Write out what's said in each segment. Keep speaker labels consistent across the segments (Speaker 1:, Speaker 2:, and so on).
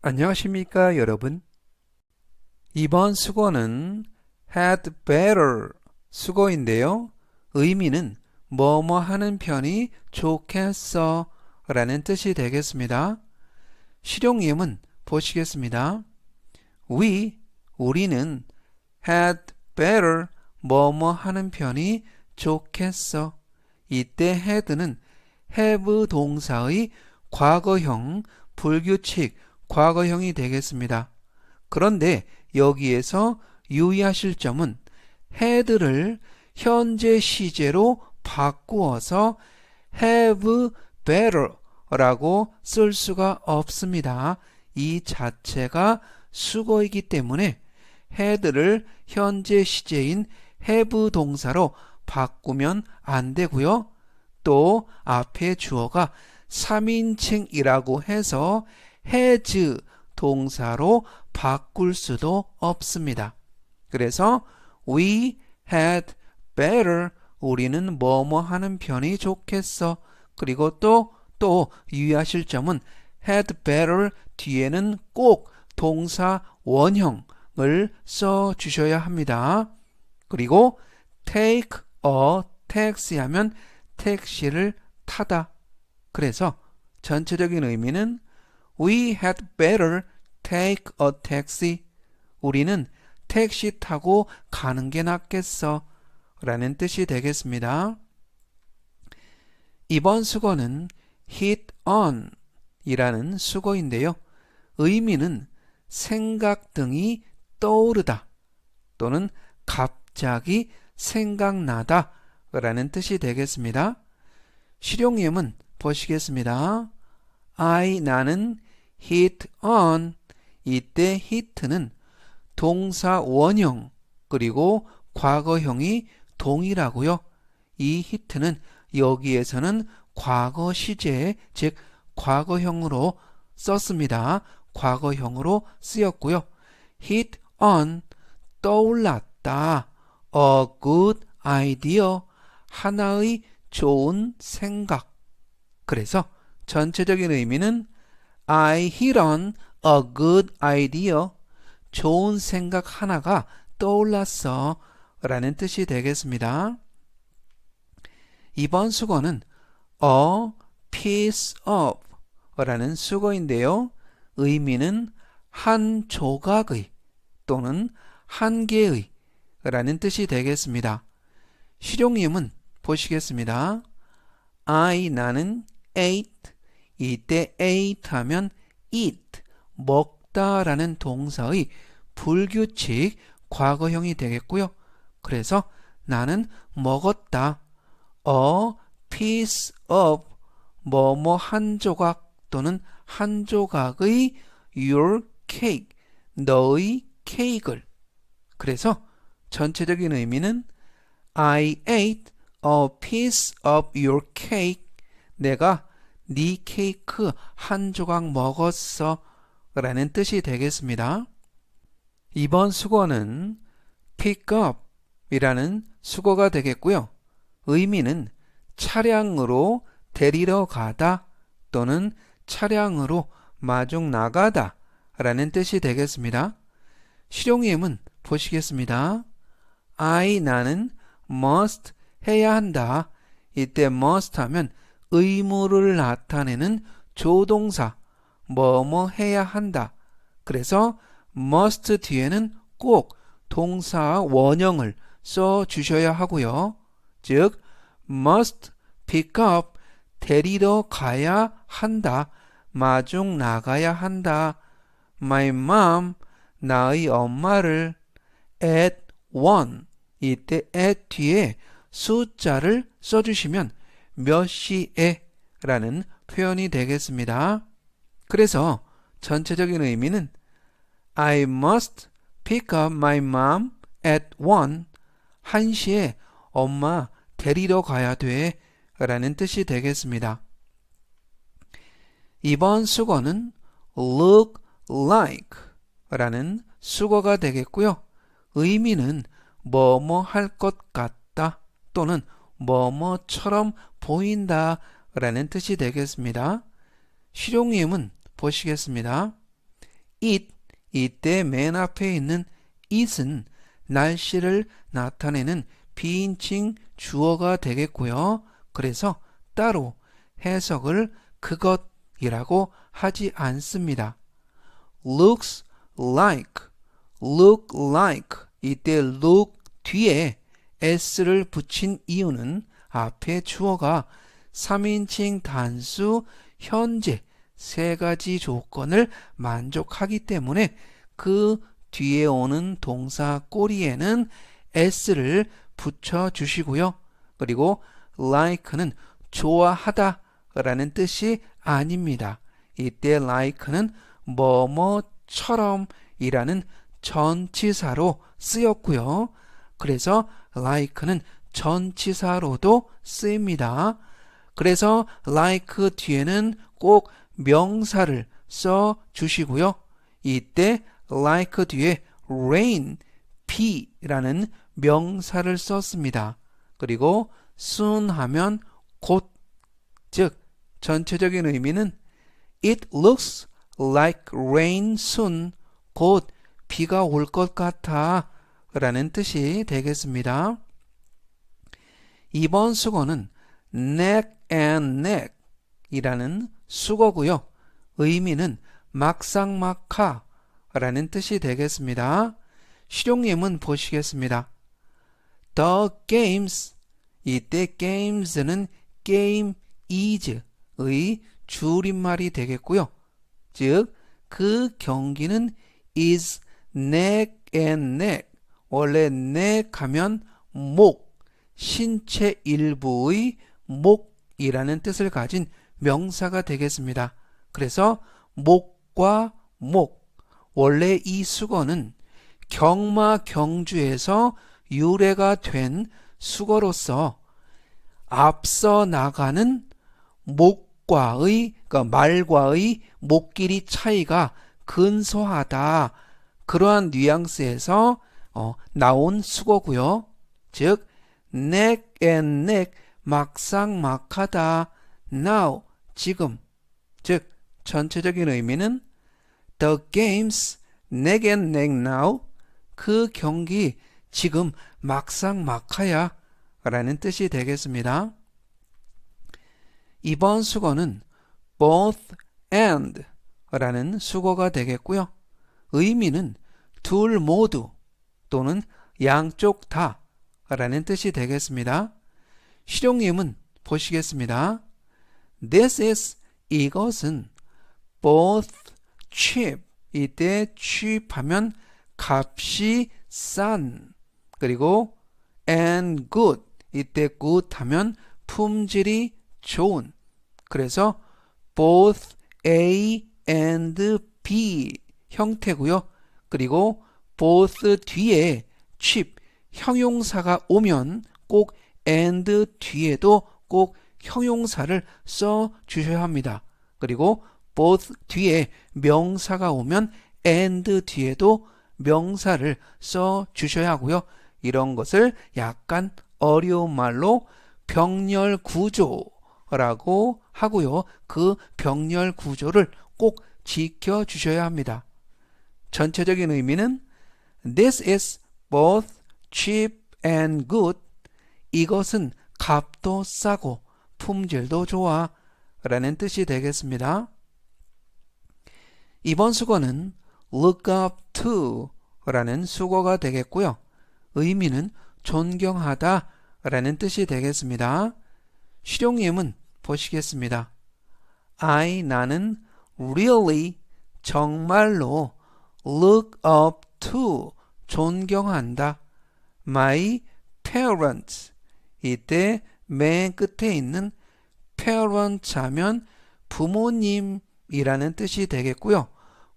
Speaker 1: 안녕하십니까 여러분? 이번 수거는 had better 수거인데요. 의미는 뭐뭐 하는 편이 좋겠어 라는 뜻이 되겠습니다. 실용 예문 보시겠습니다. We 우리는 had better 뭐뭐 하는 편이 좋겠어. 이때 had는 have 동사의 과거형 불규칙 과거형이 되겠습니다. 그런데 여기에서 유의하실 점은 had를 현재 시제로 바꾸어서 have better 라고 쓸 수가 없습니다. 이 자체가 수거이기 때문에 had를 현재 시제인 have 동사로 바꾸면 안 되고요. 또 앞에 주어가 3인칭이라고 해서 has 동사로 바꿀 수도 없습니다. 그래서 we had better 우리는 뭐뭐 하는 편이 좋겠어. 그리고 또, 또 유의하실 점은 had better 뒤에는 꼭 동사 원형을 써 주셔야 합니다. 그리고 take a taxi 하면 택시를 타다. 그래서 전체적인 의미는 We had better take a taxi. 우리는 택시 타고 가는 게 낫겠어. 라는 뜻이 되겠습니다. 이번 수거는 hit on 이라는 수거인데요. 의미는 생각 등이 떠오르다 또는 갑자기 생각나다 라는 뜻이 되겠습니다. 실용예문 보시겠습니다. I 나는 hit on 이때 hit는 동사 원형 그리고 과거형이 동일하고요. 이 hit는 여기에서는 과거 시제 즉 과거형으로 썼습니다. 과거형으로 쓰였고요. hit on 떠올랐다. a good idea 하나의 좋은 생각. 그래서 전체적인 의미는 I hit on a good idea. 좋은 생각 하나가 떠올랐어. 라는 뜻이 되겠습니다. 이번 수거는 a piece of 라는 수거인데요. 의미는 한 조각의 또는 한 개의 라는 뜻이 되겠습니다. 실용임은 보시겠습니다. I 나는 ate 이때 ate 하면 eat 먹다 라는 동사의 불규칙 과거형이 되겠고요. 그래서 나는 먹었다. a piece of 뭐뭐 한 조각 또는 한 조각의 your cake 너의 케이크를 그래서 전체적인 의미는 I ate a piece of your cake 내가 네 케이크 한 조각 먹었어 라는 뜻이 되겠습니다. 이번 수거는 pick up 이라는 수거가 되겠고요. 의미는 차량으로 데리러 가다 또는 차량으로 마중 나가다 라는 뜻이 되겠습니다. 실용예문 보시겠습니다. I 나는 must 해야 한다. 이때 must 하면 의무를 나타내는 조동사 뭐뭐 해야 한다. 그래서 must 뒤에는 꼭 동사 원형을 써 주셔야 하고요. 즉 must pick up 데리러 가야 한다. 마중 나가야 한다. My mom 나의 엄마를 at one 이때 at 뒤에 숫자를 써주시면 몇 시에 라는 표현이 되겠습니다. 그래서 전체적인 의미는 I must pick up my mom at one. 1시에 엄마 데리러 가야 돼. 라는 뜻이 되겠습니다. 이번 수거는 look like 라는 수거가 되겠고요. 의미는 뭐뭐 할 것 같다 또는 뭐뭐처럼 보인다 라는 뜻이 되겠습니다. 실용임은 보시겠습니다. it 이때 맨 앞에 있는 it은 날씨를 나타내는 비인칭 주어가 되겠고요. 그래서 따로 해석을 그것이라고 하지 않습니다. looks like, look like 이때 look 뒤에 s를 붙인 이유는 앞에 주어가 3인칭 단수 현재 세 가지 조건을 만족하기 때문에 그 뒤에 오는 동사 꼬리에는 s를 붙여 주시고요. 그리고 like는 좋아하다 라는 뜻이 아닙니다. 이때 like는 뭐뭐처럼 이라는 전치사로 쓰였고요. 그래서 like는 전치사로도 쓰입니다. 그래서 like 뒤에는 꼭 명사를 써 주시고요. 이때 like 뒤에 rain, 비라는 명사를 썼습니다. 그리고 soon 하면 곧, 즉 전체적인 의미는 it looks like rain soon, 곧 비가 올 것 같아 라는 뜻이 되겠습니다. 이번 수거는 neck and neck 이라는 수거고요. 의미는 막상막하 라는 뜻이 되겠습니다. 실용예문 보시겠습니다. The games 이때 games는 game is의 줄임말이 되겠고요. 즉, 그 경기는 is neck and neck. 원래 neck 하면 목, 신체 일부의 목이라는 뜻을 가진 명사가 되겠습니다. 그래서 목과 목. 원래 이 수거는 경마 경주에서 유래가 된 수거로서 앞서 나가는 목과의 그러니까 말과의 목길이 차이가 근소하다 그러한 뉘앙스에서 어, 나온 수거고요. 즉 neck and neck 막상막하다 now 지금 즉 전체적인 의미는 the games neck and neck now 그 경기 지금 막상막하야 라는 뜻이 되겠습니다. 이번 수거는 both and 라는 수거가 되겠고요. 의미는 둘 모두 또는 양쪽 다 라는 뜻이 되겠습니다. 실용임은 보시겠습니다. This is 이것은 both cheap 이때 cheap 하면 값이 싼 그리고 and good 이때 good 하면 품질이 좋은 그래서 both A and B 형태고요. 그리고 both 뒤에 cheap 형용사가 오면 꼭 and 뒤에도 꼭 형용사를 써 주셔야 합니다. 그리고 both 뒤에 명사가 오면 and 뒤에도 명사를 써 주셔야 하고요. 이런 것을 약간 어려운 말로 병렬 구조라고 하고요. 그 병렬 구조를 꼭 지켜 주셔야 합니다. 전체적인 의미는 This is both cheap and good. 이것은 값도 싸고 품질도 좋아 라는 뜻이 되겠습니다. 이번 수거는 look up to 라는 수거가 되겠고요. 의미는 존경하다 라는 뜻이 되겠습니다. 실용예문 보시겠습니다. I 나는 really 정말로 look up to 존경한다. My parents 이때 맨 끝에 있는 parents 하면 부모님이라는 뜻이 되겠고요.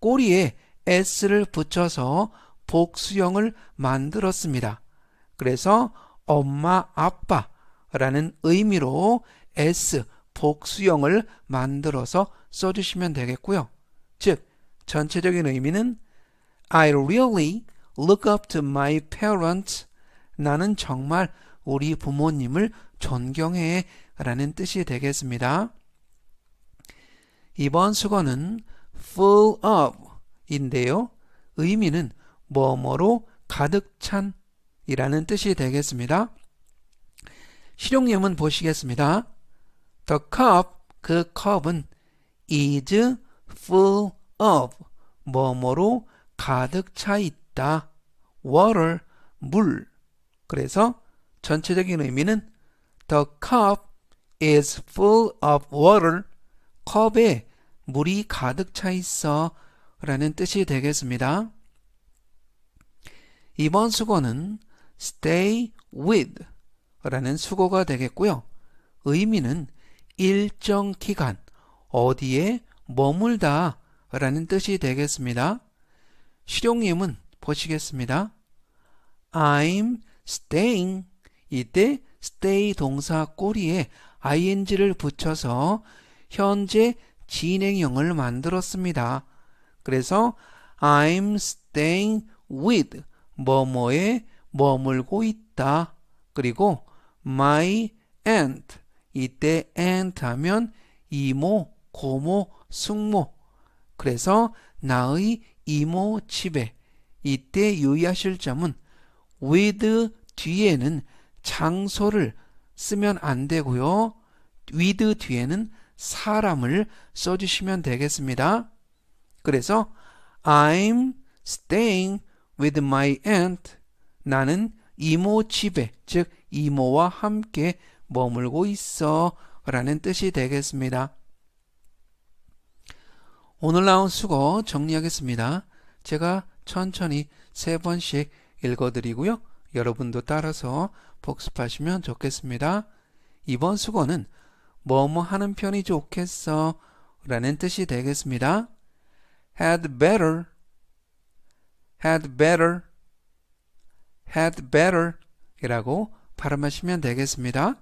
Speaker 1: 꼬리에 s를 붙여서 복수형을 만들었습니다. 그래서 엄마, 아빠라는 의미로 s 복수형을 만들어서 써주시면 되겠고요. 즉, 전체적인 의미는 I really look up to my parents. 나는 정말 우리 부모님을 존경해 라는 뜻이 되겠습니다. 이번 수거는 full of 인데요. 의미는 뭐뭐로 가득 찬 이라는 뜻이 되겠습니다. 실용예문 보시겠습니다. The cup, 그 컵은 is full of 뭐뭐로 가득 차 있다. Water, 물. 그래서 전체적인 의미는 The cup is full of water. 컵에 물이 가득 차 있어 라는 뜻이 되겠습니다. 이번 수거는 stay with 라는 수거가 되겠고요. 의미는 일정 기간 어디에 머물다 라는 뜻이 되겠습니다. 실용임은 보시겠습니다. I'm staying 이때 stay 동사 꼬리에 ing를 붙여서 현재 진행형을 만들었습니다. 그래서 I'm staying with 뭐뭐에 머물고 있다. 그리고 my aunt 이때 aunt 하면 이모, 고모, 숙모 그래서 나의 이모 집에 이때 유의하실 점은 with 뒤에는 장소를 쓰면 안 되고요. with 뒤에는 사람을 써주시면 되겠습니다. 그래서 I'm staying with my aunt. 나는 이모 집에, 즉 이모와 함께 머물고 있어 라는 뜻이 되겠습니다. 오늘 나온 수거 정리하겠습니다. 제가 천천히 세 번씩 읽어드리고요. 여러분도 따라서 복습하시면 좋겠습니다. 이번 수거는 뭐뭐 하는 편이 좋겠어 라는 뜻이 되겠습니다. had better, had better, had better 이라고 발음하시면 되겠습니다.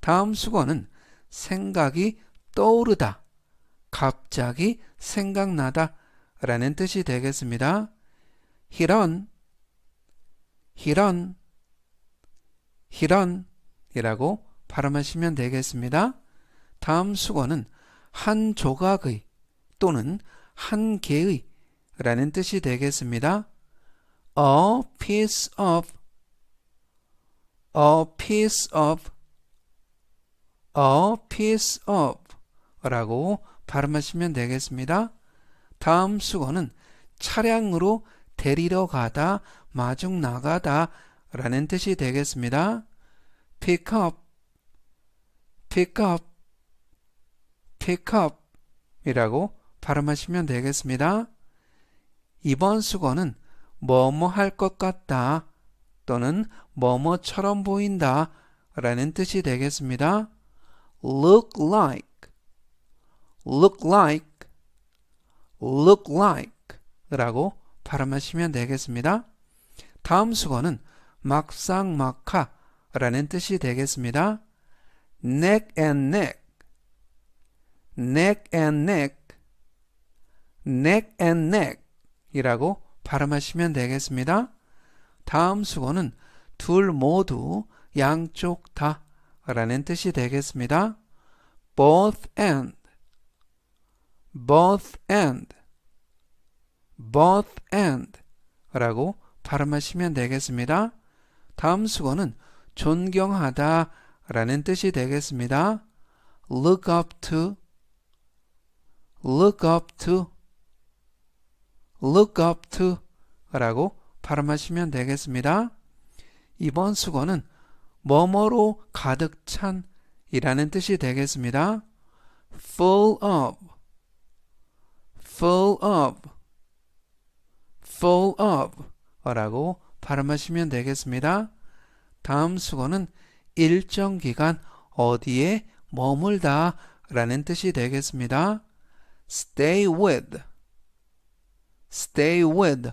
Speaker 1: 다음 수거는 생각이 떠오르다, 갑자기 생각나다 라는 뜻이 되겠습니다. 이런, 이런, 이런 이라고 발음하시면 되겠습니다. 다음 수거는 한 조각의 또는 한 개의 라는 뜻이 되겠습니다. a piece of a piece of a piece of 라고 발음하시면 되겠습니다. 다음 수거는 차량으로 데리러 가다, 마중 나가다 라는 뜻이 되겠습니다. pick up, pick up, pick up 이라고 발음하시면 되겠습니다. 이번 수거는 뭐뭐 할 것 같다 또는 뭐뭐처럼 보인다 라는 뜻이 되겠습니다. look like, look like, look like 라고 발음하시면 되겠습니다. 다음 수거는 막상막하 라는 뜻이 되겠습니다. neck and neck, neck and neck, neck and neck 이라고 발음하시면 되겠습니다. 다음 수거는 둘 모두 양쪽 다 라는 뜻이 되겠습니다. both and, both and, both and 라고 발음하시면 되겠습니다. 다음 수거는 존경하다 라는 뜻이 되겠습니다. look up to, look up to, look up to 라고 발음하시면 되겠습니다. 이번 수거는 뭐뭐로 가득 찬 이라는 뜻이 되겠습니다. full of, full of, full of 라고 발음하시면 되겠습니다. 다음 수거는 일정 기간 어디에 머물다 라는 뜻이 되겠습니다. stay with, stay with,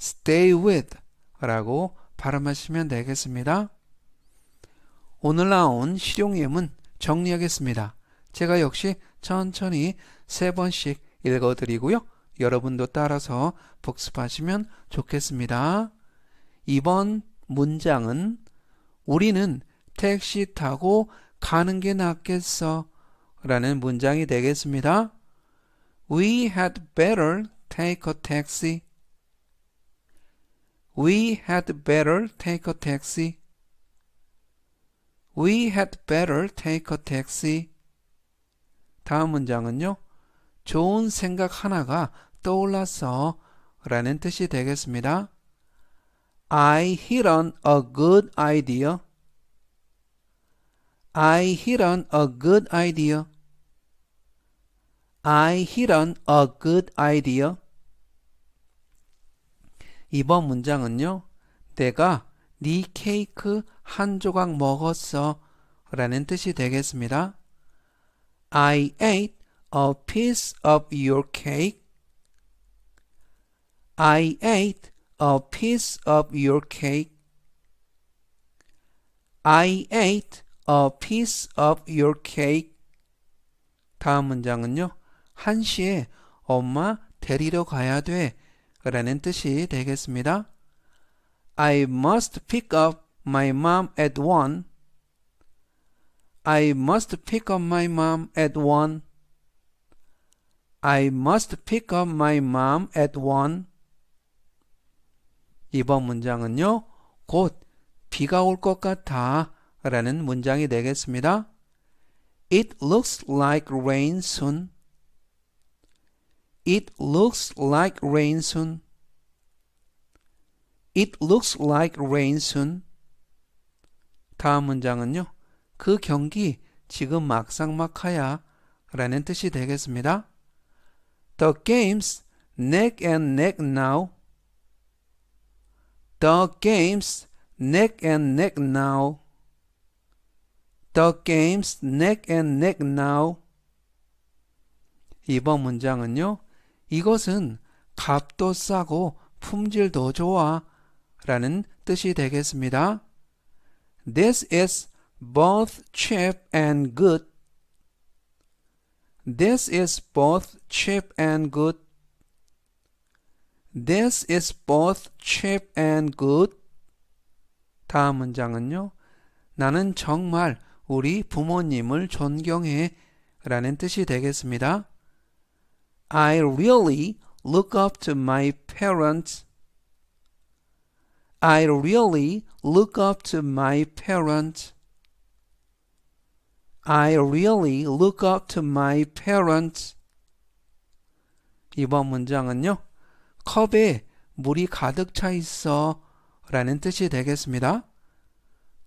Speaker 1: stay with 라고 발음하시면 되겠습니다. 오늘 나온 실용 예문 정리하겠습니다. 제가 역시 천천히 세 번씩 읽어드리고요. 여러분도 따라서 복습하시면 좋겠습니다. 이번 문장은 우리는 택시 타고 가는 게 낫겠어 라는 문장이 되겠습니다. We had better take a taxi. We had better take a taxi. We had better take a taxi. 다음 문장은요. 좋은 생각 하나가 떠올랐어 라는 뜻이 되겠습니다. I hit on a good idea. I hit on a good idea. I hit on a good idea. 이번 문장은요. 내가 네 케이크 한 조각 먹었어 라는 뜻이 되겠습니다. I ate a piece of your cake. I ate a piece of your cake. I ate a piece of your cake. 다음 문장은요. 1시에 엄마 데리러 가야 돼 라는 뜻이 되겠습니다. I must pick up my mom at one. I must pick up my mom at one. I must pick up my mom at one. 이번 문장은요, 곧 비가 올 것 같아 라는 문장이 되겠습니다. It looks like rain soon. It looks like rain soon. It looks like rain soon. 다음 문장은요. 그 경기 지금 막상막하야 라는 뜻이 되겠습니다. The game's neck and neck now. The game's neck and neck now. The game's neck and neck now. 이번 문장은요. 이것은 값도 싸고 품질도 좋아 라는 뜻이 되겠습니다. This is both cheap and good. This is both cheap and good. This is both cheap and good. 다음 문장은요. 나는 정말 우리 부모님을 존경해 라는 뜻이 되겠습니다. I really look up to my parents. I really look up to my parents. I really look up to my parents. 이번 문장은요. 컵에 물이 가득 차 있어 라는 뜻이 되겠습니다.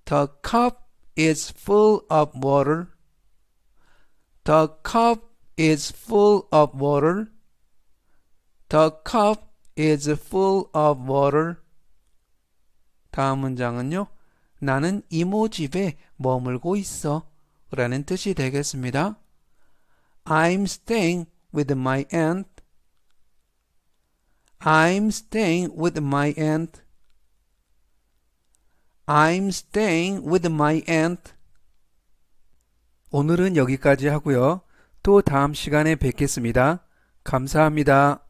Speaker 1: The cup is full of water. The cup is full of water. The cup is full of water. 다음 문장은요. 나는 이모 집에 머물고 있어 라는 뜻이 되겠습니다. I'm staying with my aunt. I'm staying with my aunt. I'm staying with my aunt. 오늘은 여기까지 하고요. 또 다음 시간에 뵙겠습니다. 감사합니다.